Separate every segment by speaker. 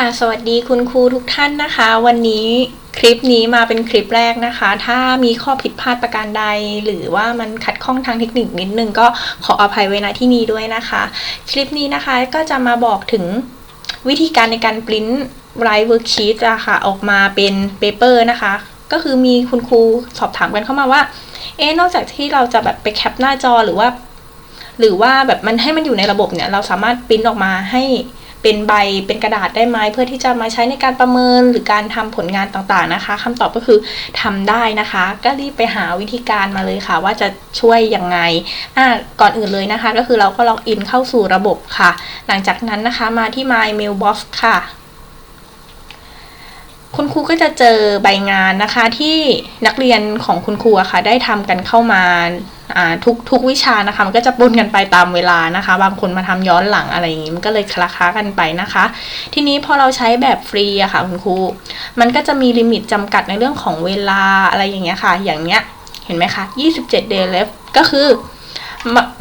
Speaker 1: ค่ะสวัสดีคุณครูทุกท่านนะคะ วันนี้คลิปนี้มาเป็นคลิปแรกนะคะ ถ้ามีข้อผิดพลาดประการใด หรือว่ามันขัดข้องทางเทคนิคนิดนึงก็ขออภัยไว้ณที่นี้ด้วยนะคะ คลิปนี้นะคะก็จะมาบอกถึงวิธีการในการปริ้นไรเวิร์กชีตอะค่ะออกมาเป็นเปเปอร์นะคะ ก็คือมีคุณครูสอบถามกันเข้ามาว่าเอ๊นอกจากที่เราจะแบบไปแคปหน้าจอหรือว่า หรือว่าแบบมันให้มันอยู่ในระบบเนี่ยเราสามารถปริ้นออกมาให้ เป็นใบเป็นกระดาษได้ไหมเพื่อที่จะมาใช้ในการประเมินหรือการทำผลงานต่างๆนะคะคำตอบก็คือทำได้นะคะ ก็รีบไปหาวิธีการมาเลยค่ะ ว่าจะช่วยยังไงอ่าก่อนอื่นเลยนะคะ ก็คือเราก็ล็อกอินเข้าสู่ระบบค่ะ หลังจากนั้นนะคะมาที่ My Mailbox ค่ะ คุณครูก็จะเจอใบงานนะคะที่นักเรียนของคุณครูอะค่ะได้ทำกันเข้ามาทุกทุกวิชานะคะมันก็จะปนกันไปตามเวลานะคะ บางคนมาทำย้อนหลังอะไรอย่างนี้มันก็เลยคลาคากันไปนะคะ ทีนี้พอเราใช้แบบฟรีอะค่ะคุณครูมันก็จะมีลิมิตจำกัดในเรื่องของเวลาอะไรอย่างเงี้ยค่ะ อย่างเนี้ยเห็นไหมคะ27 day left ก็คือ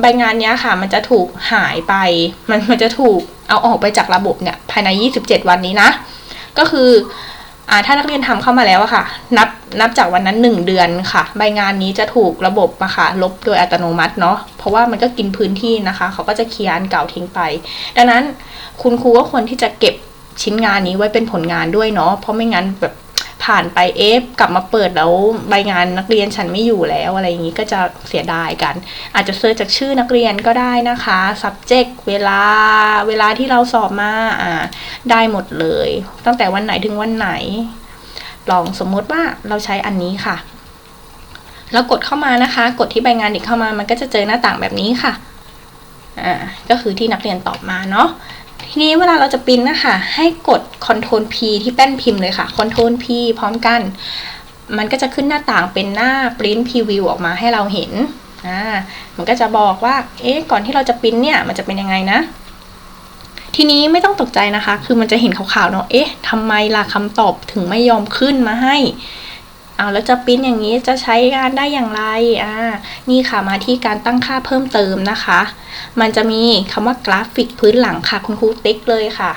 Speaker 1: ใบงานเนี้ยค่ะ มันจะถูกหายไป มันมันจะถูกเอาออกไปจากระบบเนี่ยภายใน 27 วันนี้นะ ก็คือ ถ้านักเรียนทำเข้ามาแล้วอะค่ะ นับนับจากวันนั้น 1 เดือนค่ะ ใบงานนี้จะถูกระบบอะค่ะลบโดยอัตโนมัติเนาะเพราะว่ามันก็กินพื้นที่นะคะ เขาก็จะเคลียร์อันเก่าทิ้งไป ดังนั้นคุณครูก็ควรที่จะเก็บชิ้นงานนี้ไว้เป็นผลงานด้วยเนาะเพราะไม่งั้นแบบ ผ่านไปเอฟกลับมาเปิดแล้วใบงานนักเรียนฉันไม่อยู่แล้วอะไรอย่างนี้ก็จะเสียดายกัน อาจจะเซิร์ชจากชื่อนักเรียนก็ได้นะคะ subject เวลาเวลาที่เราสอบมาอ่าได้หมดเลย ตั้งแต่วันไหนถึงวันไหน ลองสมมติว่าเราใช้อันนี้ค่ะแล้วกดเข้ามานะคะ กดที่ใบงานอีกเข้ามามันก็จะเจอหน้าต่างแบบนี้ค่ะอ่าก็คือที่นักเรียนตอบมาเนาะทีนี้เวลาเราจะพิมพ์นะคะให้กด Ctrl P ที่แป้นพิมพ์เลยค่ะ Ctrl P พร้อมกัน มันก็จะขึ้นหน้าต่างเป็นหน้า Print Preview ออกมาให้เราเห็นอ่ามันก็จะบอกว่า เอ๊ะ ก่อนที่เราจะพิมพ์เนี่ย มันจะเป็นยังไงนะ ทีนี้ไม่ต้องตกใจนะคะ คือมันจะเห็นขาวๆเนาะ เอ๊ะทำไมล่ะคำตอบถึงไม่ยอมขึ้นมาให้ เอาแล้วจะปริ้นอย่างนี้จะใช้งานได้อย่างไร อ่า นี่ค่ะมาที่การตั้งค่าเพิ่มเติมนะคะ มันจะมีคำว่ากราฟิกพื้นหลังค่ะ คุณครูติ๊กเลยค่ะ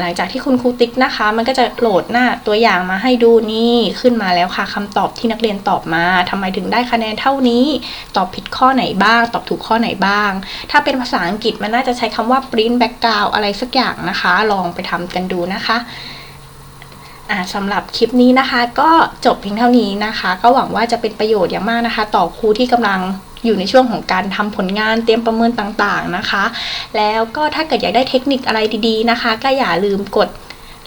Speaker 1: หลังจากที่คุณครูติ๊กนะคะ มันก็จะโหลดหน้าตัวอย่างมาให้ดูนี่ขึ้นมาแล้วค่ะคำตอบที่นักเรียนตอบมาทำไมถึงได้คะแนนเท่านี้ ตอบผิดข้อไหนบ้าง ตอบถูกข้อไหนบ้าง ถ้าเป็นภาษาอังกฤษมันน่าจะใช้คำว่า print background อะไรสักอย่างนะคะ ลองไปทำกันดูนะคะสำหรับคลิปนี้นะคะ ก็จบเพียงเท่านี้นะคะ ก็หวังว่าจะเป็นประโยชน์อย่างมากนะคะ ต่อครูที่กำลัง อยู่ในช่วงของการทำผลงานเตรียมประเมินต่างๆนะคะ แล้วก็ถ้าเกิดอยากได้เทคนิคอะไรดีๆนะคะ ก็อย่าลืมกด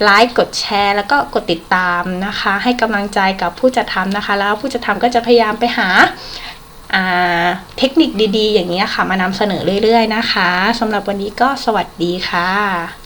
Speaker 1: ไลค์กดแชร์ แล้วก็กดติดตามนะคะ ให้กำลังใจกับผู้จัดทำนะคะ แล้วผู้จัดทำก็จะพยายามไปหาเทคนิคดีๆ อย่างนี้ค่ะมานำเสนอเรื่อยๆนะคะสำหรับวันนี้ก็สวัสดีค่ะ